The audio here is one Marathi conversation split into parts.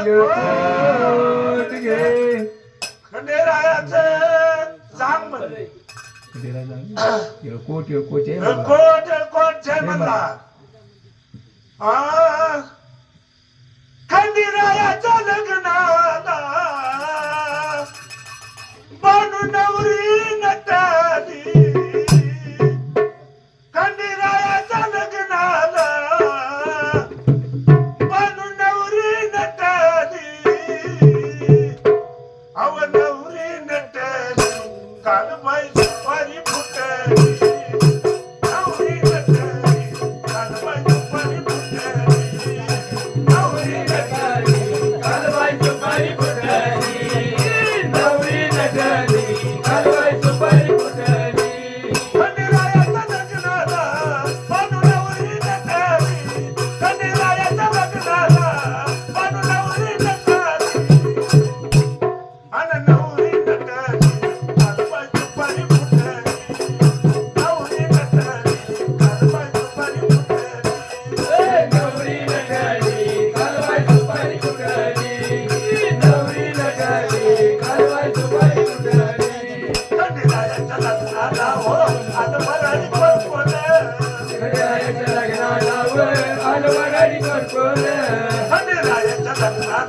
अंगठ घे खंडेरायाचे जांग म्हणले कोट कोट कोट कोट जय म्हणला खंडेरायाच्या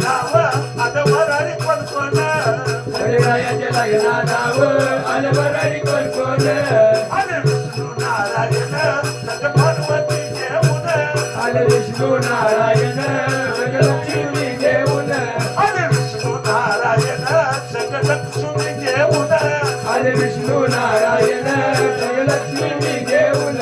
आता वरारी कोण कोण रायाच्याला कोण कोण आलं विष्णू नारायण सग भगवती घेऊन आलं विष्णू नारायण सग लक्ष्मी घेऊन विष्णू नारायण सग लक्ष्मी घेऊन आलं विष्णू नारायण सग लक्ष्मी घेऊन